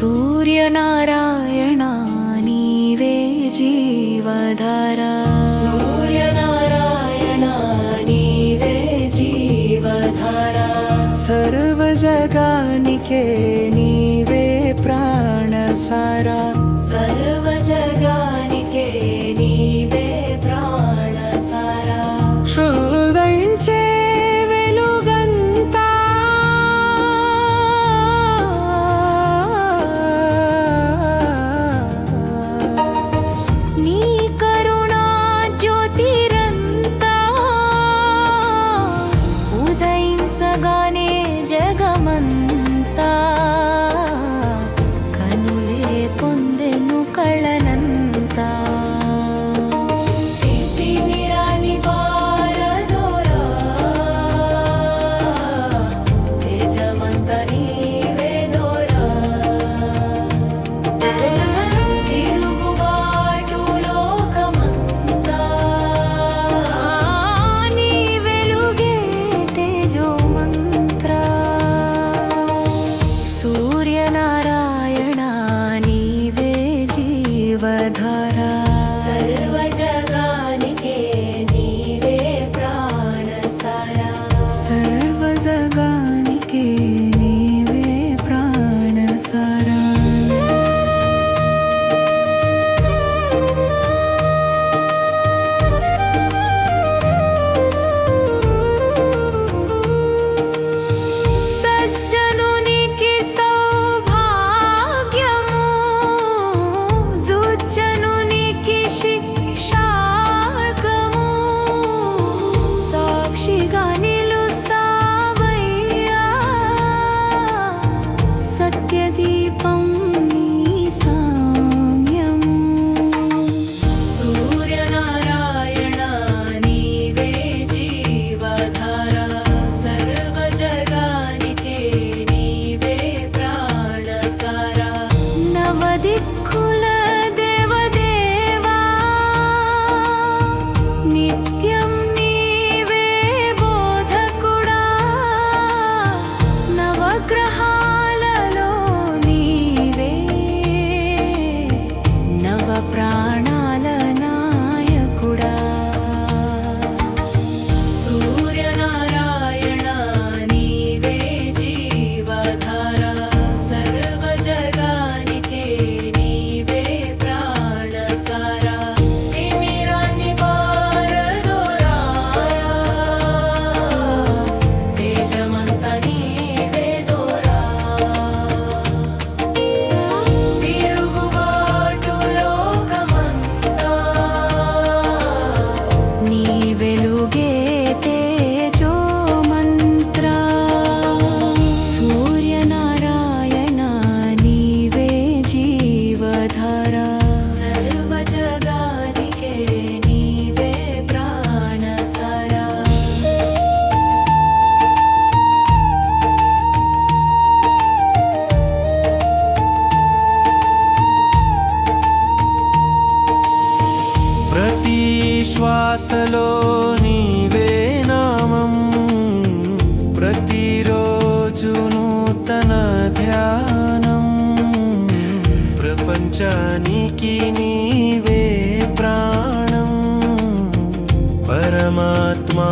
सूर्यनारायणानि वे जीवधारा। सूर्यनारायणानि वे जीवधारा। सर्वजगानिखे नीवे प्राणसारा। सर्व శ్వాసలో నీవే నామం. ప్రతిరోజు నూతన ధ్యానం. ప్రపంచానికి నీవే ప్రాణం. పరమాత్మా